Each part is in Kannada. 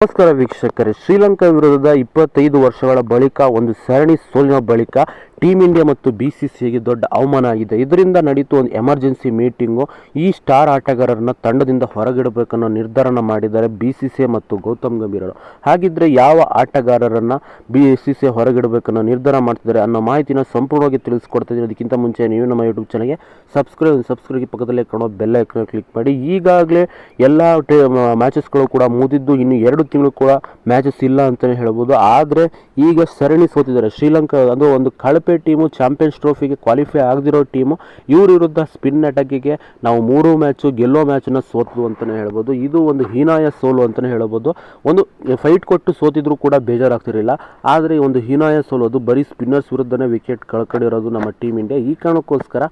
ನಮಸ್ಕಾರ ವೀಕ್ಷಕರೇ. ಶ್ರೀಲಂಕಾ ವಿರುದ್ಧದ ಇಪ್ಪತ್ತೈದು ವರ್ಷಗಳ ಬಳಿಕ ಒಂದು ಸರಣಿ ಸೋಲಿನ ಬಳಿಕ ಟೀಮ್ ಇಂಡಿಯಾ ಮತ್ತು ಬಿ ಸಿ ಸಿಗೆ ದೊಡ್ಡ ಅವಮಾನ ಆಗಿದೆ. ಇದರಿಂದ ನಡೀತು ಒಂದು ಎಮರ್ಜೆನ್ಸಿ ಮೀಟಿಂಗು. ಈ ಸ್ಟಾರ್ ಆಟಗಾರರನ್ನ ತಂಡದಿಂದ ಹೊರಗಿಡಬೇಕನ್ನೋ ನಿರ್ಧಾರನ ಮಾಡಿದ್ದಾರೆ ಬಿ ಸಿ ಸಿ ಮತ್ತು ಗೌತಮ್ ಗಂಭೀರರು. ಹಾಗಿದ್ರೆ ಯಾವ ಆಟಗಾರರನ್ನ ಬಿ ಸಿ ಸಿ ಹೊರಗಿಡಬೇಕನ್ನೋ ನಿರ್ಧಾರ ಮಾಡ್ತಿದ್ದಾರೆ ಅನ್ನೋ ಮಾಹಿತಿನ ಸಂಪೂರ್ಣವಾಗಿ ತಿಳಿಸ್ಕೊಡ್ತಿದ್ದೀನಿ ಅದಕ್ಕಿಂತ ಮುಂಚೆ ನೀವು ನಮ್ಮ ಯೂಟ್ಯೂಬ್ ಚಾನಲ್ಗೆ ಸಬ್ಸ್ಕ್ರೈಬ್ ಸಬ್ಸ್ಕ್ರೈಬ್ ಪಕ್ಕದಲ್ಲೇ ಕಾಣೋ ಬೆಲ್ ಐಕನ್ ಕ್ಲಿಕ್ ಮಾಡಿ. ಈಗಾಗಲೇ ಎಲ್ಲ ಮ್ಯಾಚಸ್ಗಳು ಕೂಡ ಮುಗಿದಿದ್ದು ಇನ್ನು ಎರಡು ತಿಂಗಳು ಕೂಡ ಮ್ಯಾಚಸ್ ಇಲ್ಲ ಅಂತಲೇ ಹೇಳ್ಬೋದು. ಆದರೆ ಈಗ ಸರಣಿ ಸೋತಿದ್ದಾರೆ. ಶ್ರೀಲಂಕಾ ಅದು ಒಂದು ಕಳಪೆ ಟೀಮು, ಚಾಂಪಿಯನ್ಸ್ ಟ್ರೋಫಿಗೆ ಕ್ವಾಲಿಫೈ ಆಗದಿರೋ ಟೀಮು, ಇವ್ರ ವಿರುದ್ಧ ಸ್ಪಿನ್ ಅಟಕಿಗೆ ನಾವು ಮೂರು ಮ್ಯಾಚು ಗೆಲ್ಲೋ ಮ್ಯಾಚನ್ನು ಸೋತು ಅಂತಲೇ ಹೇಳ್ಬೋದು. ಇದು ಒಂದು ಹೀನಾಯ ಸೋಲು ಅಂತಲೇ ಹೇಳ್ಬೋದು. ಒಂದು ಫೈಟ್ ಕೊಟ್ಟು ಸೋತಿದ್ರು ಕೂಡ ಬೇಜಾರಾಗ್ತಿರಲಿಲ್ಲ. ಆದರೆ ಈ ಒಂದು ಹೀನಾಯ ಸೋಲು ಅದು ಬರೀ ಸ್ಪಿನ್ನರ್ಸ್ ವಿರುದ್ಧನೇ ವಿಕೆಟ್ ಕಳ್ಕೊಂಡಿರೋದು ನಮ್ಮ ಟೀಮ್ ಇಂಡಿಯಾ. ಈ ಕಾರಣಕ್ಕೋಸ್ಕರ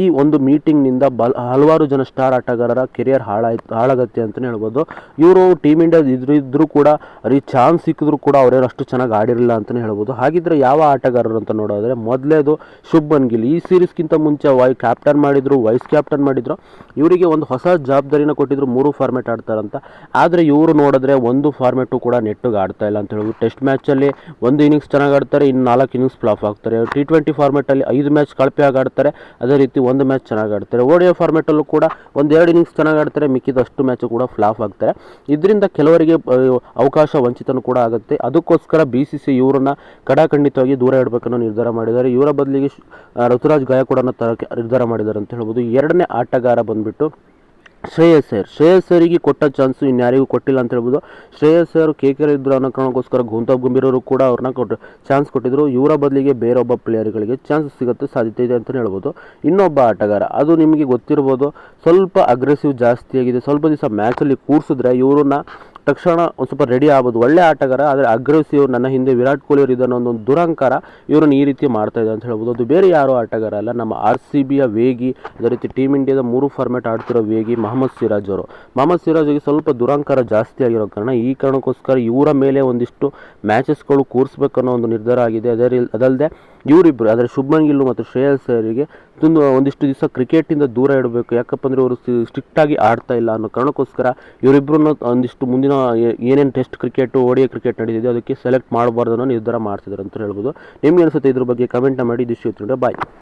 ಈ ಒಂದು ಮೀಟಿಂಗ್ನಿಂದ ಬಲ್ ಹಲವಾರು ಜನ ಸ್ಟಾರ್ ಆಟಗಾರರ ಕೆರಿಯರ್ ಹಾಳಾಯ್ತು ಹಾಳಾಗತ್ತೆ ಅಂತಲೇ ಹೇಳ್ಬೋದು. ಇವರು ಟೀಮ್ ಇಂಡಿಯಾ ಇದ್ರು, ಇದ್ರೂ ಕೂಡ ಅವ್ರಿಗೆ ಚಾನ್ಸ್ ಸಿಕ್ಕಿದ್ರು ಕೂಡ ಅವ್ರೇನು ಅಷ್ಟು ಚೆನ್ನಾಗಿ ಆಡಿರಲಿಲ್ಲ ಅಂತಲೇ ಹೇಳ್ಬೋದು. ಹಾಗಿದ್ರೆ ಯಾವ ಆಟಗಾರರು ಅಂತ ನೋಡೋದ್ರೆ ಮೊದಲೇದು ಶುಭ್ಮನ್ ಗಿಲ್. ಈ ಸೀರೀಸ್ಗಿಂತ ಮುಂಚೆ ವೈ ಕ್ಯಾಪ್ಟನ್ ಮಾಡಿದ್ರು, ವೈಸ್ ಕ್ಯಾಪ್ಟನ್ ಮಾಡಿದ್ರು. ಇವರಿಗೆ ಒಂದು ಹೊಸ ಜವಾಬ್ದಾರಿನ ಕೊಟ್ಟಿದ್ರು, ಮೂರು ಫಾರ್ಮೆಟ್ ಆಡ್ತಾರಂತ. ಆದರೆ ಇವರು ನೋಡಿದ್ರೆ ಒಂದು ಫಾರ್ಮೆಟು ಕೂಡ ನೆಟ್ಟಿಗೆ ಆಡ್ತಾ ಇಲ್ಲ ಅಂತ ಹೇಳಿದ್ರು ಟೆಸ್ಟ್ ಮ್ಯಾಚಲ್ಲಿ ಒಂದು ಇನ್ನಿಂಗ್ಸ್ ಚೆನ್ನಾಗಿ ಆಡ್ತಾರೆ, ಇನ್ನು ನಾಲ್ಕು ಇನ್ನಿಂಗ್ಸ್ ಫ್ಲಾಪ್ ಆಗ್ತಾರೆ. ಟಿ ಟ್ವೆಂಟಿ ಫಾರ್ಮೆಟಲ್ಲಿ ಐದು ಮ್ಯಾಚ್ ಕಳಪೆಯಾಗಿ ಆಡ್ತಾರೆ, ಅದೇ ರೀತಿ ಒಂದು ಮ್ಯಾಚ್ ಚೆನ್ನಾಗಿ ಆಡ್ತಾರೆ. ಓಡಿಯೋ ಫಾರ್ಮೆಟಲ್ಲೂ ಕೂಡ ಒಂದೆರಡು ಇನ್ನಿಂಗ್ಸ್ ಚೆನ್ನಾಗಿ ಆಡ್ತಾರೆ, ಮಿಕ್ಕಿದಷ್ಟು ಮ್ಯಾಚು ಕೂಡ ಫ್ಲಾಪ್ ಆಗ್ತಾರೆ. ಇದರಿಂದ ಕೆಲವರಿಗೆ ಅವಕಾಶ, ವಂಚಿತನೂ ಕೂಡ ಆಗುತ್ತೆ. ಅದಕ್ಕೋಸ್ಕರ ಬಿ ಸಿ ಸಿ ಇವರನ್ನ ಕಡಾಖಂಡಿತವಾಗಿ ದೂರ ಇಡಬೇಕನ್ನೋ ನಿರ್ಧಾರ ಮಾಡಿದ್ದಾರೆ. ಇವರ ಬದಲಿಗೆ ಋತುರಾಜ್ ಗಾಯಕ್ವಾಡನ್ನು ತರಕ್ಕೆ ನಿರ್ಧಾರ ಮಾಡಿದ್ದಾರೆ ಅಂತ ಹೇಳ್ಬೋದು. ಎರಡನೇ ಆಟಗಾರ ಬಂದ್ಬಿಟ್ಟು ಶ್ರೇಯಸ್ ಸರ್ ಶ್ರೇಯಸ್ ಸರಿಗೆ ಕೊಟ್ಟ ಚಾನ್ಸು ಇನ್ಯಾರಿಗೂ ಕೊಟ್ಟಿಲ್ಲ ಅಂತ ಹೇಳ್ಬೋದು. ಶ್ರೇಯಸ್ ಸರ್ ಕೆ ಕೆ ಇದ್ರು ಅನ್ನೋ ಕಾರಣಕ್ಕೋಸ್ಕರ ಗೌತಮ್ ಕೂಡ ಅವ್ರನ್ನ ಕೊಟ್ಟು ಚಾನ್ಸ್ ಕೊಟ್ಟಿದ್ರು. ಇವರ ಬದಲಿಗೆ ಬೇರೊಬ್ಬ ಪ್ಲೇಯರ್ಗಳಿಗೆ ಚಾನ್ಸ್ ಸಿಗುತ್ತೆ, ಸಾಧ್ಯತೆ ಇದೆ ಅಂತಲೇ ಹೇಳ್ಬೋದು. ಇನ್ನೊಬ್ಬ ಆಟಗಾರ, ಅದು ನಿಮಗೆ ಗೊತ್ತಿರ್ಬೋದು, ಸ್ವಲ್ಪ ಅಗ್ರೆಸಿವ್ ಜಾಸ್ತಿ ಆಗಿದೆ ಸ್ವಲ್ಪ ದಿವಸ ಮ್ಯಾಚಲ್ಲಿ ಕೂರಿಸಿದ್ರೆ ಇವ್ರನ್ನ ತಕ್ಷಣ ಒಂದು ಸ್ವಲ್ಪ ರೆಡಿ ಆಗ್ಬೋದು. ಒಳ್ಳೆ ಆಟಗಾರ, ಆದರೆ ಅಗ್ರೆಸಿವ್ ನನ್ನ ಹಿಂದೆ ವಿರಾಟ್ ಕೊಹ್ಲಿ ಅವರು ಇದನ್ನು ಒಂದು ದುರಂಕಾರ ಇವರನ್ನು ಈ ರೀತಿ ಮಾಡ್ತಾ ಇದೆ ಅಂತ ಹೇಳ್ಬೋದು. ಅದು ಬೇರೆ ಯಾರೋ ಆಟಗಾರ ಅಲ್ಲ, ನಮ್ಮ ಆರ್ ಸಿ ಬಿಯ ವೇಗಿ, ಅದೇ ರೀತಿ ಟೀಮ್ ಇಂಡಿಯಾದ ಮೂರು ಫಾರ್ಮೆಟ್ ಆಡ್ತಿರೋ ವೇಗಿ ಮೊಹಮ್ಮದ್ ಸಿರಾಜ್ ಅವರು. ಮೊಹಮ್ಮದ್ ಸಿರಾಜ್ಗೆ ಸ್ವಲ್ಪ ದುರಂಕಾರ ಜಾಸ್ತಿ ಆಗಿರೋ ಕಾರಣ, ಈ ಕಾರಣಕ್ಕೋಸ್ಕರ ಇವರ ಮೇಲೆ ಒಂದಿಷ್ಟು ಮ್ಯಾಚಸ್ಗಳು ಕೂರಿಸ್ಬೇಕನ್ನೋ ಒಂದು ನಿರ್ಧಾರ ಆಗಿದೆ. ಅದೇ ಅದಲ್ಲದೆ ಇವರಿಬ್ಬರು ಆದರೆ ಶುಭ್ಮನ್ ಗಿಲ್ ಮತ್ತು ಶ್ರೇಯಸ್ ಅವರಿಗೆ ತುಂಬ ಒಂದಿಷ್ಟು ದಿವಸ ಕ್ರಿಕೆಟಿಂದ ದೂರ ಇಡಬೇಕು. ಯಾಕಪ್ಪ ಅಂದರೆ ಇವರು ಸ್ಟ್ರಿಕ್ಟಾಗಿ ಆಡ್ತಾ ಇಲ್ಲ ಅನ್ನೋ ಕಾರಣಕ್ಕೋಸ್ಕರ ಇವರಿಬ್ಬರನ್ನ ಒಂದಿಷ್ಟು ಮುಂದಿನ ಏ- ಏನೇನು ಟೆಸ್ಟ್ ಕ್ರಿಕೆಟು ಓಡಿಯ ಕ್ರಿಕೆಟ್ ನಡೀತಿದೆ, ಅದಕ್ಕೆ ಸೆಲೆಕ್ಟ್ ಮಾಡಬಾರ್ದು ಅನ್ನೋ ನಿರ್ಧಾರ ಮಾಡ್ತಿದ್ದಾರೆ ಅಂತ ಹೇಳ್ಬೋದು. ನಿಮ್ಗೆ ಅನಿಸುತ್ತೆ ಇದ್ರ ಬಗ್ಗೆ ಕಮೆಂಟ್ ಮಾಡಿ, ಇದಿಷ್ಟು ಬಾಯ್